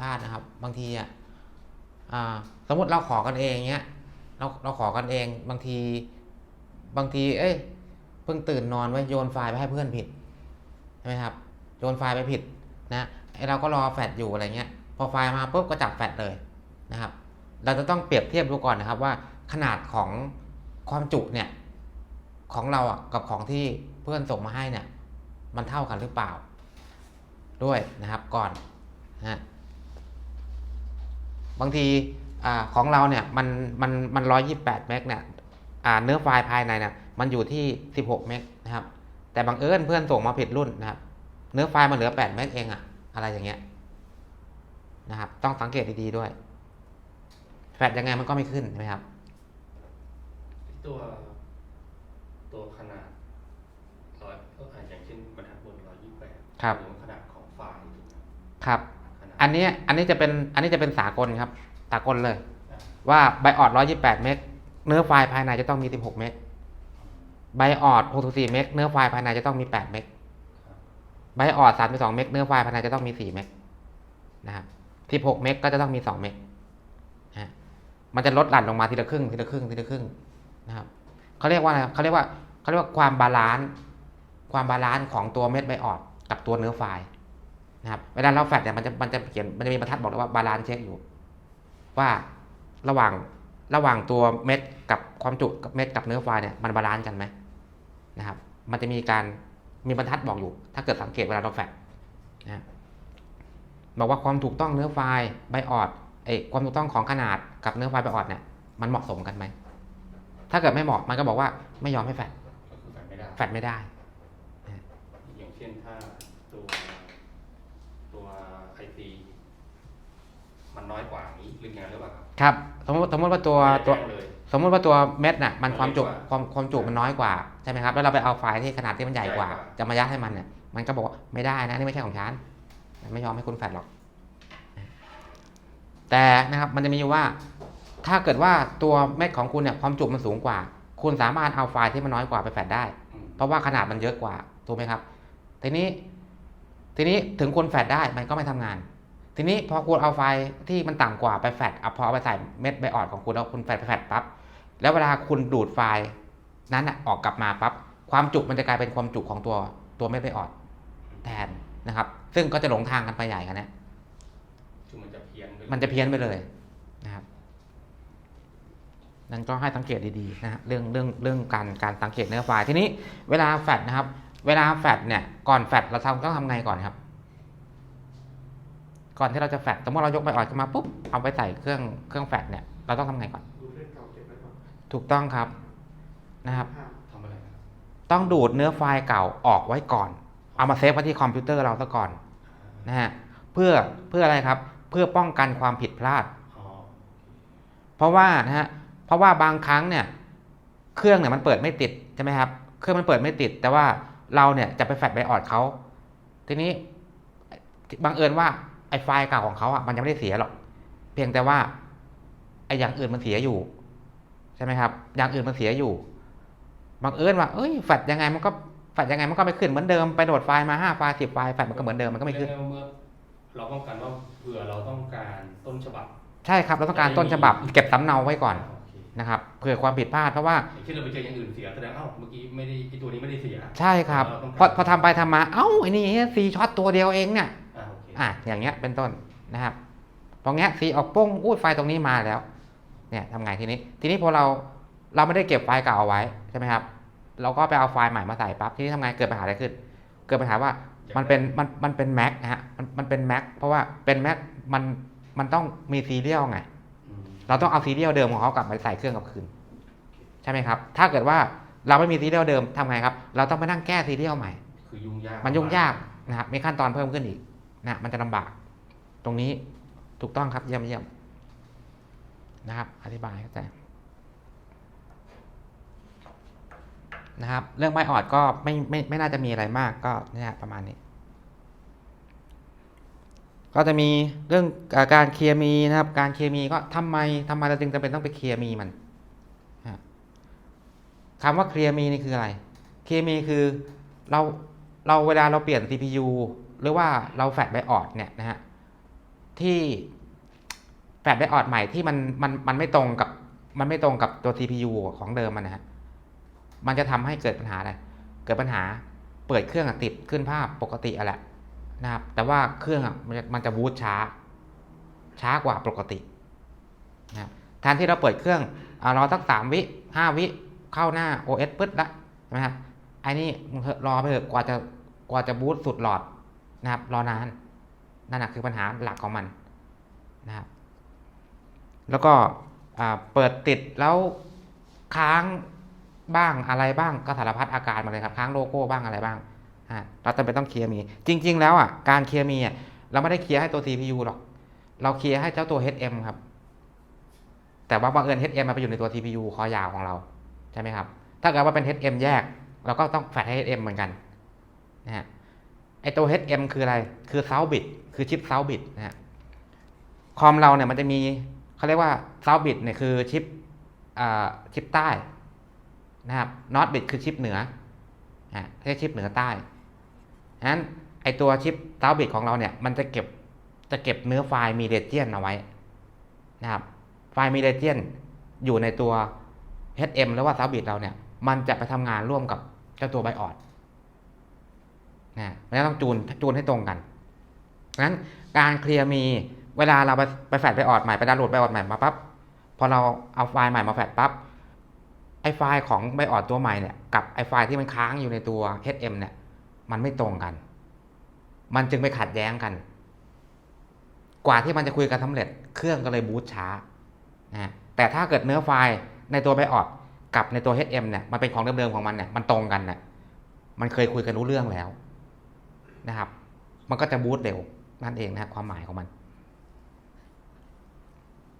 พลาดนะครับ บางทีอะสมมติเราขอกันเองเงี้ยเราเราขอกันเองบางทีบางที เอ้ยเพิ่งตื่นนอนไว้โยนไฟล์ไปให้เพื่อนผิดใช่ไหมครับโยนไฟล์ไปผิดนะไอเราก็รอแฟดอยู่อะไรเงี้ยพอไฟล์มาปุ๊บก็จับแฟดเลยนะครับ เราจะต้องเปรียบเทียบดูก่อนนะครับว่าขนาดของความจุเนี่ยของเราอะกับของที่เพื่อนส่งมาให้เนี่ยมันเท่ากันหรือเปล่า ด้วยนะครับก่อนนะ บางทีอาของเราเนี่ยมันมันมันร้อยยี่แปดเมกเนี่ยอ่าเนื้อไฟล์ภายในเนี่ยมันอยู่ที่สิบหกเมกนะครับ แต่บางเอิญเพื่อนส่งมาผิดรุ่นนะครับ เนื้อไฟล์มันเหลือแปดเมกเองอะอะไรอย่างเงี้ยนะครับ ต้องสังเกตดีๆด้วย แฟดยังไงมันก็ไม่ขึ้นใช่ไหมครับ ตัวตัวขนาดร้อยก็อาจอย่างเช่นบรรทัดบนร้อยยี่สิบแปดครับ อันนี้อันนี้จะเป็นอันนี้จะเป็นสากลครับสากลเลย ว่าไบออด128 เมกเนื้อไฟล์ภายในจะต้องมี 16 เมกไบออด64 เมกเนื้อไฟล์ภายในจะต้องมี 8 เมกครับไบออด32 เมกเนื้อไฟล์ภายในจะต้องมี 4 เมกนะครับ16 เมกก็จะต้องมี 2 เมกนะฮะมันจะลดหลั่นลงมาทีละครึ่งทีละครึ่งทีละครึ่งนะครับเขาเรียกว่าอะไรเขาเรียกว่าเขาเรียกว่าความบาลานซ์ความบาลานซ์ของตัวเม็ดไบออดกับตัวเนื้อไฟล์ นะครับเวลาเราแฟลชเนี่ยมันจะมันจะเขียนมันจะมีบรรทัดบอกเลยว่าบาลานซ์เช็คอยู่ ว่าระหว่างระหว่างตัวเม็ดกับความจุกับเม็ดกับเนื้อไฟล์เนี่ยมันบาลานซ์กันไหมนะครับ มันจะมีการมีบรรทัดบอกอยู่ ถ้าเกิดสังเกตเวลาเราแฟกนะบอกว่าความถูกต้องเนื้อไฟล์ไบออดไอ้ความถูกต้องของขนาดกับเนื้อไฟล์ไบออดเนี่ยมันเหมาะสมกันไหมถ้าเกิดไม่เหมาะมันก็บอกว่าไม่ยอมให้แฟกก็คือแฟดไม่ได้ อย่างเช่นถ้าตัวตัว ไอซีมันน้อยกว่านี้หรือยังไงหรือเปล่าครับครับสมมติสมมติว่าตัวตัว แจ้งเลย สมมติว่าตัวเม็ดน่ะมันมันความจุเล็กกว่าความความจุมันน้อยกว่าใช่ไหมครับแล้วเราไปเอาไฟล์ที่ขนาดที่มันใหญ่กว่า ใหญ่กว่า จะมายัดให้มันเนี่ยมันก็บอกว่าไม่ได้นะนี่ไม่ใช่ของฉันไม่ยอมให้คุณแฟดหรอก แต่นะครับมันจะมีอยู่ว่า ถ้าเกิดว่าตัวเม็ดของคุณเนี่ยความจุมันสูงกว่า คุณสามารถเอาไฟล์ที่มันน้อยกว่าไปแฟดได้ อืมเพราะว่าขนาดมันเยอะกว่าถูกไหมครับ ทีนี้ ทีนี้ถึงคุณแฟดได้มันก็ไม่ทำงาน ทีนี้พอคุณเอาไฟล์ที่มันต่ำกว่าไปแฟดเอาพอเอาไปใส่เม็ดไบออดของคุณแล้วคุณแฟดไปแฟดปั๊บแล้วเวลาคุณดูดไฟล์นั้นน่ะออกกลับมาปั๊บความจุมันจะกลายเป็นความจุของตัวตัวเม็ดไบออดแทนนะครับ ซึ่งก็จะหลงทางกันไปใหญ่กันนะคือมันจะเพี้ยนไปมันจะเพี้ยนไปเลยนะครับนั่นก็ให้สังเกตดีๆนะฮะเรื่องเรื่องเรื่องการการสังเกตเนื้อไฟล์ทีนี้เวลาแฟดนะครับ เวลาแฟดเนี่ยก่อนแฟดเราทำต้องทำไงก่อนครับ ก่อนที่เราจะแฟดสมมติเรายกใบออดขึ้นมาปุ๊บเอาไปใส่เครื่องเครื่องแฟดเนี่ยเราต้องทำไงก่อนดูเรื่องเก่าเก็บไว้ก่อนถูกต้องครับนะครับห้ามทำอะไรครับต้องดูดเนื้อไฟล์เก่าออกไว้ก่อน เอามาเซฟไว้ที่คอมพิวเตอร์เราซะก่อนนะฮะเพื่อเพื่ออะไรครับ เพื่อป้องกันความผิดพลาดอ๋อเพราะว่านะฮะเพราะว่าบางครั้งเนี่ย เครื่องเนี่ยมันเปิดไม่ติดใช่ไหมครับ เครื่องมันเปิดไม่ติด แต่ว่า เราเนี่ยจะไปแฟลชไบออดเขาทีนี้บังเอิญว่าไอ้ไฟล์เก่าของเขาอะมันยังไม่ได้เสียหรอก เพียงแต่ว่าไอ้อย่างอื่นมันเสียอยู่ ใช่ไหมครับ อย่างอื่นมันเสียอยู่บังเอิญว่าเอ้ยแฟลชยังไงมันก็แฟลชยังไงมันก็ไม่ขึ้นเหมือนเดิมไปโหลดไฟล์มาห้าไฟล์สิบไฟล์แฟลชมันก็เหมือนเดิมมันก็ไม่ขึ้นเรียว่าเมื่อเราป้องกันว่าเผื่อเราต้องการต้นฉบับ ใช่ครับเราต้องการต้นฉบับ เก็บสำเนาไว้ก่อน ผื่อความผิดพลาดเพราะว่า อย่างเช่นเราไปเจออย่างอื่นเสียแสดงเอ้าเมื่อกี้ไม่ได้ไอตัวนี้ไม่ได้เสีย ใช่ครับ เราต้องพอการพอทำไปทำมา เอ้าไอ้นี่ซีช็อตตัวเดียวเองเนี่ย อ่าโอเคอะอย่างเงี้ยเป็นต้นนะครับพอแงะซีออกโป้งอุ้ยไฟล์ตรงนี้มาแล้ว เนี่ยทำไงทีนี้ ทีนี้พอเราเราไม่ได้เก็บไฟล์เก่าเอาไว้ใช่ไหมครับ เราก็ไปเอาไฟล์ใหม่มาใส่ปั๊บทีนี้ทำไงเกิดปัญหาอะไรขึ้น เกิดปัญหาว่ามันเป็นมันมันเป็นแม็กนะฮะมันมันเป็นแม็กเพราะว่าเป็นแม็กมันมันต้องมีซีเรียลไง อืมเราต้องเอาซีเรียลเดิมของเขากลับไปใส่เครื่องกลับคืนใช่ไหมครับ ถ้าเกิดว่าเราไม่มีซีเรียลเดิมทำไงครับ เราต้องไปนั่งแก้ซีเรียลใหม่ คือยุ่งยาก มันยุ่งยากนะครับ มีขั้นตอนเพิ่มขึ้นอีกนะมันจะลำบาก ตรงนี้ถูกต้องครับเยี่ยมเยี่ยมนะครับ อธิบายเข้าใจนะครับ เรื่องใบออดก็ไม่ไม่ไม่น่าจะมีอะไรมากก็เนี่ยประมาณนี้ ก็จะมีเรื่องเอ่อการเคลียร์มีนะครับ การเคลียร์มีก็ทำไมทำไมเราจึงจำเป็นต้องไปเคลียร์มีมันฮะ คำว่าเคลียร์มีนี่คืออะไร เคลียร์มีคือเราเราเวลาเราเปลี่ยน CPU หรือว่าเราแฟดไบออดเนี่ยนะฮะที่แฟลชไดออดใหม่ที่มันมันมันไม่ตรงกับมันไม่ตรงกับตัว CPU ของเดิมมันนะฮะมันจะทำให้เกิดปัญหาอะไร เกิดปัญหาเปิดเครื่องอติดขึ้นภาพปกติอะแหละนะครับ แต่ว่าเครื่องอะมันจะมันจะบูตช้า ช้ากว่าปกตินะครับแทนที่เราเปิดเครื่องเอารอสักสามวิห้าวิ เข้าหน้า OS ปึ๊ดละใช่ไหมครับไอ้นี่มึงเถอรอไปเถอะกว่าจะกว่าจะบูตสุดหลอดนะครับ รอนานนั่นแหะคือปัญหาหลักของมันนะครับ แล้วก็เปิดติดแล้วค้างบ้างอะไรบ้างก็สารพัดอาการมาเลยครับ ค้างโลโก้บ้างอะไรบ้างเราจำเป็นต้องเคลียร์มี จริง ๆ แล้วอะการเคลียร์มีอะเราไม่ได้เคลียร์ให้ตัว CPU หรอก เราเคลียร์ให้เจ้าตัว HM ครับ แต่ว่าบังเอิญ HM มันไปอยู่ในตัว TPU คอยาวของเรา ช่ไหมครับ ถ้าเกิดว่าเป็น HM แยก เราก็ต้องแฟลชให้ HM เหมือนกันนะฮะ ไอตัว HM คืออะไร คือเซาบิตคือชิปเซาบิตนะฮะ คอมเราเนี่ยมันจะมีเขาเรียกว่าเซาบิตเนี่ยคือชิปอ่าชิปใต้นะครับนอตบิตคือชิปเหนืออ่าเรียกชิปเหนือใต้ฉะนั้นไอตัวชิปเซาบิตของเราเนี่ย มันจะเก็บ จะเก็บเนื้อไฟล์มีเรเจียนเอาไว้นะครับ ไฟล์มีเรเจียนอยู่ในตัว HM หรือว่าเซาบิตเราเนี่ย มันจะไปทำงานร่วมกับเจ้าตัวไบออดนะมันจะต้องจูนจูนให้ตรงกันงั้นการเคลียร์มีเวลาเราไปไปแฟลชไบออดใหม่ไปดาวน์โหลดไบออดใหม่มาปั๊บพอเราเอาไฟล์ใหม่มาแฟลชปั๊บไอไฟล์ของไบออดตัวใหม่เนี่ยกับไอไฟล์ที่มันค้างอยู่ในตัว HM เนี่ย มันไม่ตรงกัน มันจึงไปขัดแย้งกัน กว่าที่มันจะคุยกันสำเร็จเครื่องก็เลยบูตช้านะฮะแต่ถ้าเกิดเนื้อไฟล์ ในตัวไบออดกับในตัว HM เนี่ยมันเป็นของเดิมๆของมันเนี่ยมันตรงกันเนี่ยมันเคยคุยกันรู้เรื่องแล้วนะครับ มันก็จะบูตเร็วนั่นเองนะครับความหมายของมัน